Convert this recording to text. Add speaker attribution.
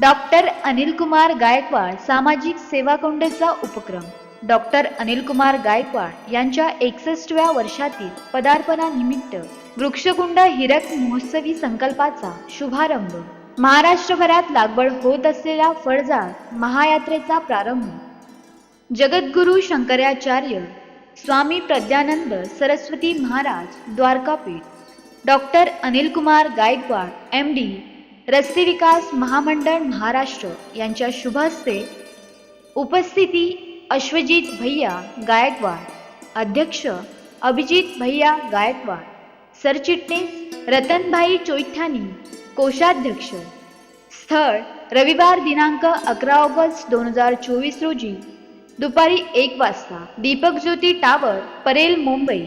Speaker 1: Doctor Anilkumar Gaikwad सामाजिक सेवा कोंडेचा उपक्रम. डॉक्टर अनिलकुमार गायकवाड यांच्या एकसष्टव्या वर्षातील पदार्पणानिमित्त वृक्षकुंड हिरक महोत्सवी संकल्पाचा शुभारंभ. महाराष्ट्रभरात लागवड होत असलेल्या फळझाड महायात्रेचा प्रारंभ. Jagadguru Shankaracharya Swami Pragyanand Saraswati Maharaj Dwarkapeeth. Doctor Anilkumar Gaikwad M D रस्ते विकास महामंडळ महाराष्ट्र यांच्या शुभ हस्ते उपस्थिती अश्वजित भैया गायकवाड अध्यक्ष अभिजित भैया गायकवाड सरचिटणीस रतनभाई चोईथानी कोषाध्यक्ष. स्थळ रविवार दिनांक अकरा ऑगस्ट दोन हजार चोवीस रोजी. दुपारी एक वाजता दीपक ज्योती टावर परेल मुंबई.